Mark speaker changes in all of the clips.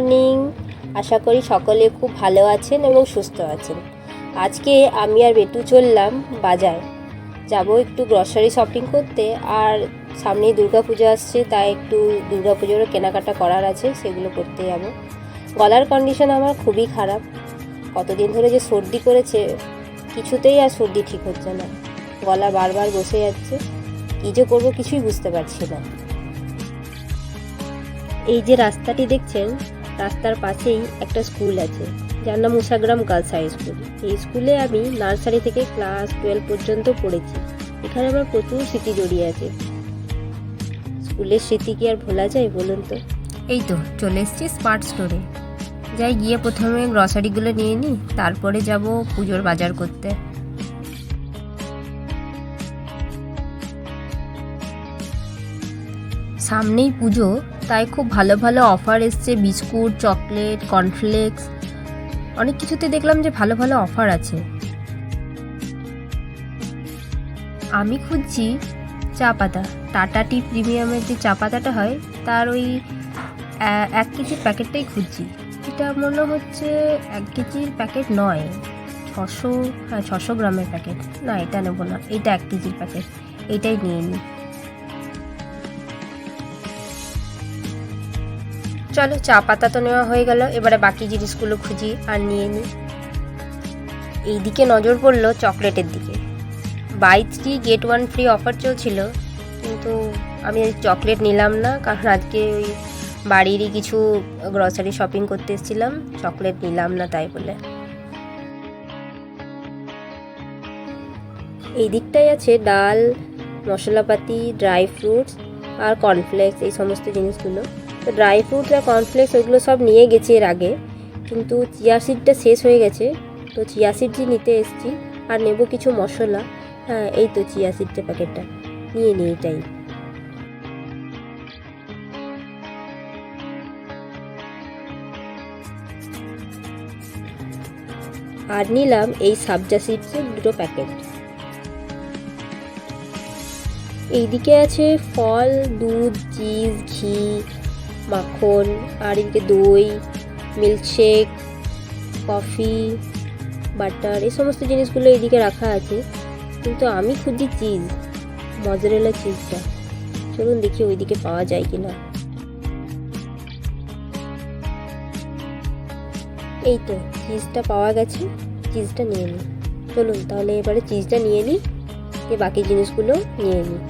Speaker 1: Morning আশা করি সকলে খুব ভালো আছেন এবং সুস্থ আছেন। আজকে আমি আর বেটু চললাম বাজার। যাব একটু গ্রসারি শপিং করতে। আর সামনেই দুর্গা পুজো আসছে, তাই একটু দুর্গা পুজোরও কেনাকাটা করার আছে, সেগুলো করতে যাব। গলার কন্ডিশন আমার খুবই খারাপ। কতদিন ধরে যে সর্দি করেছে, কিছুতেই আর সর্দি ঠিক হচ্ছে না। গলা বারবার বসে যাচ্ছে। কী যে করব কিছুই বুঝতে পারছি না। এই যে রাস্তাটি দেখছেন রাস্তার পাশেই একটা স্কুল আছে। যার নাম উষাগ্রাম গার্লস হাই স্কুল। এই স্কুলে আমি নার্সারি থেকে ক্লাস টুয়েলভ পর্যন্ত পড়েছি। এখানে আমার প্রচুর স্মৃতি জড়িয়ে আছে। স্কুলের স্মৃতি কি আর ভোলা যায় বলুন তো? এই তো, চলে এসেছি স্মার্ট স্টোরে। যাই গিয়ে প্রথমে গ্রসারিগুলো নিয়ে নিই তারপরে যাব পুজোর বাজার করতে। সামনেই পুজো, তাই খুব ভালো ভালো অফার এসছে, বিস্কুট, চকলেট কর্নফ্লেক্স অনেক কিছুতে দেখলাম যে ভালো ভালো অফার আছে। আমি খুঁজছি চা পাতা। টাটা টি প্রিমিয়ামের যে চা পাতাটা হয়, তার ওই এক কেজির প্যাকেটটাই খুঁজছি। এটা মনে হচ্ছে এক কেজির প্যাকেট নয়, ছশো হ্যাঁ ছশো গ্রামের প্যাকেট। না, এটা নেব না, এটা এক কেজির প্যাকেট, এটাই নিয়ে নিই। চলো, চা পাতা তো নেওয়া হয়ে গেল। এবারে বাকি জিনিসগুলো খুঁজি আর নিয়ে নিই এইদিকে নজর পড়ল চকলেটের দিকে। Buy three, get one free offer চলছিল, কিন্তু আমি চকলেট নিলাম না, কারণ আজকে ওই বাড়িরই কিছু গ্রসারি শপিং করতে এসেছিলাম, চকলেট নিলাম না তাই বলে। এই দিকটাই আছে ডাল, মশলাপাতি ড্রাই ফ্রুটস আর কর্নফ্লেক্স এই সমস্ত জিনিসগুলো। তো ড্রাই ফ্রুটস আর কর্নফ্লেক্স ওইগুলো সব নিয়ে গেছি এর আগে। কিন্তু চিয়া সিডটা শেষ হয়ে গেছে। তো চিয়া সিডটি নিতে এসেছি। আর নেব কিছু মশলা। হ্যাঁ এই তো চিয়া সিডটা প্যাকেটটা নিয়ে নিই এটাই। আর নিলাম এই সাবজা সিডসের দুটো প্যাকেট এইদিকে আছে ফল, দুধ চিজ ঘি মাখন আর এদিকে দই মিল্কশেক কফি বাটার এই সমস্ত জিনিসগুলো এইদিকে রাখা আছে। কিন্তু আমি খুঁজি চিজ মজারেলা চিজটা চলুন দেখি ওইদিকে পাওয়া যায় কি না এই তো চিজটা পাওয়া গেছে চিজটা নিয়ে নিই চলুন তাহলে এবারে চিজটা নিয়ে নিই দিয়ে বাকি জিনিসগুলো নিয়ে নিই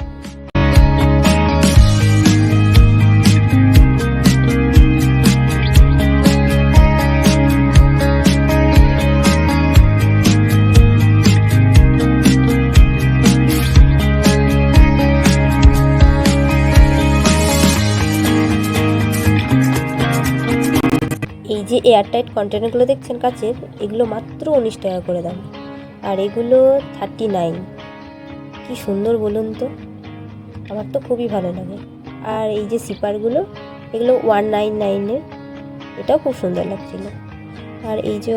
Speaker 1: যে এয়ারটাইট কন্টেনারগুলো দেখছেন কাচের, এগুলো মাত্র উনিশ টাকা করে দাম। আর এগুলো থার্টি নাইন কি সুন্দর বলুন তো। আমার তো খুবই ভালো লাগে। আর এই যে সিপারগুলো এগুলো ওয়ান নাইন নাইনের এটাও খুব সুন্দর লাগছিল। আর এই যে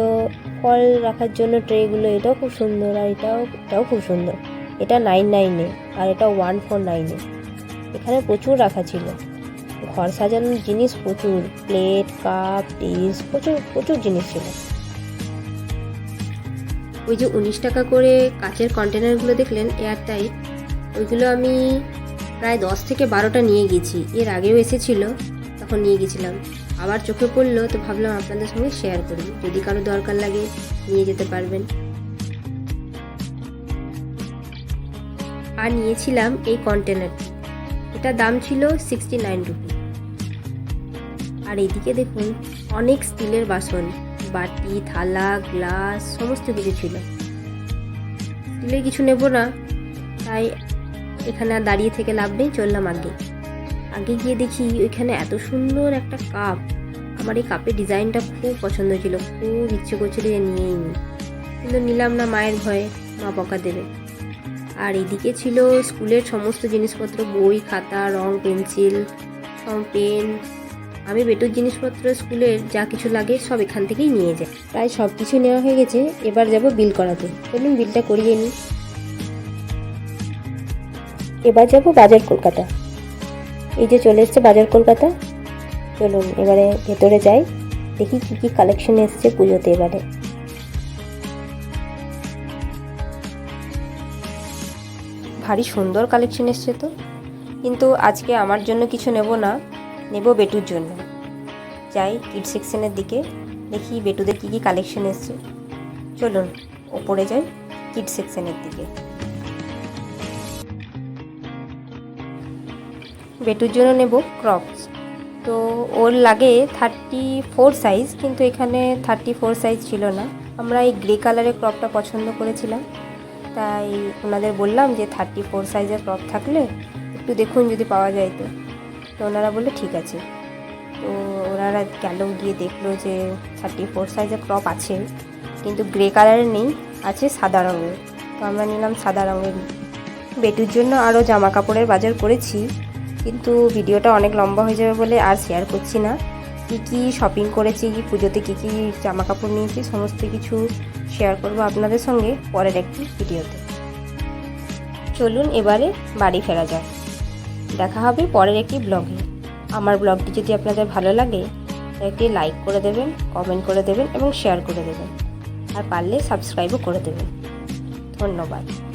Speaker 1: ফল রাখার জন্য ট্রেগুলো, এটাও খুব সুন্দর। আর এটাও এটাও খুব সুন্দর। এটা নাইন নাইনে আর এটা ওয়ান ফোর নাইনে এখানে প্রচুর রাখা ছিল। ঘর সাজানোর জিনিস প্রচুর প্লেট কাপ ডিস প্রচুর প্রচুর জিনিস ছিল। ওই যে উনিশ টাকা করে কাচের কন্টেনারগুলো দেখলেন এয়ার টাইট ওইগুলো আমি প্রায় দশ থেকে বারোটা নিয়ে গেছি। এর আগেও এসেছিল, তখন নিয়ে গেছিলাম। আবার চোখে পড়ল, তো ভাবলাম আপনাদের সঙ্গে শেয়ার করি। যদি কারও দরকার লাগে, নিয়ে যেতে পারবেন। আর নিয়েছিলাম এই কন্টেনারটি এটা দাম ছিল সিক্সটি নাইন রুপি আর এদিকে দেখুন, অনেক স্টিলের বাসন, বাটি, থালা, গ্লাস, সমস্ত কিছু ছিল। স্টিলের কিছু নেব না, তাই এখানে আর দাঁড়িয়ে থেকে লাভ নেই, চললাম আগে। আগে গিয়ে দেখি ওইখানে এত সুন্দর একটা কাপ। আমার এই কাপের ডিজাইনটা খুব পছন্দ ছিল, খুব ইচ্ছে করছিল যে নিয়েই নিই। কিন্তু নিলাম না মায়ের ভয়ে, মা বকা দেবে। আর এদিকে ছিল স্কুলের সমস্ত জিনিসপত্র, বই, খাতা, রং, পেন্সিল পেন আমি বেটুর জিনিসপত্র স্কুলের যা কিছু লাগে সব এখান থেকেই নিয়ে যাই। প্রায় সব কিছু নেওয়া হয়ে গেছে এবার যাব বিল করাতে। চলুন বিলটা করিয়ে নিই। এবার যাব বাজার কলকাতা। এই যে চলে এসছে বাজার কলকাতা। চলুন এবারে ভেতরে যাই দেখি কী কী কালেকশন এসছে পুজোতে এবারে। ভারী সুন্দর কালেকশন এসছে তো। কিন্তু আজকে আমার জন্য কিছু নেব না। নেব বেটুর জন্য। যাই কিড সেকশনের দিকে দেখি বেটুদের কী কী কালেকশন এসছে। চলুন, ওপরে যাই কিড সেকশনের দিকে। বেটুর জন্য নেব ক্রপস তো ওর লাগে থার্টি ফোর সাইজ কিন্তু এখানে থার্টি ফোর সাইজ ছিল না। আমরা এই গ্রে কালারের ক্রপটা পছন্দ করেছিলাম। তাই ওনাদের বললাম যে থার্টি ফোর সাইজের ক্রপ থাকলে একটু দেখুন যদি পাওয়া যায় তো। তো ওনারা বলল, ঠিক আছে। তো ওনারা গেল গিয়ে দেখল যে থার্টি ফোর সাইজের ক্রপ আছে, কিন্তু গ্রে কালারের নেই, আছে সাদা রঙের। তো আমরা নিলাম সাদা রঙের। বেটুর জন্য আরও জামা কাপড়ের বাজার করেছি, কিন্তু ভিডিওটা অনেক লম্বা হয়ে যাবে বলে আর শেয়ার করছি না। কী কী শপিং করেছি কি পুজোতে কী কী জামা কাপড় নিয়েছি, সমস্ত কিছু শেয়ার করব আপনাদের সঙ্গে পরের একটি ভিডিওতে। চলুন এবারে বাড়ি ফেরা যাক। দেখা হবে পরের একটি ব্লগে আমার ব্লগটি যদি আপনাদের ভালো লাগে, একটি লাইক করে দেবেন কমেন্ট করে দেবেন এবং শেয়ার করে দেবেন। আর পারলে সাবস্ক্রাইবও করে দেবেন। ধন্যবাদ।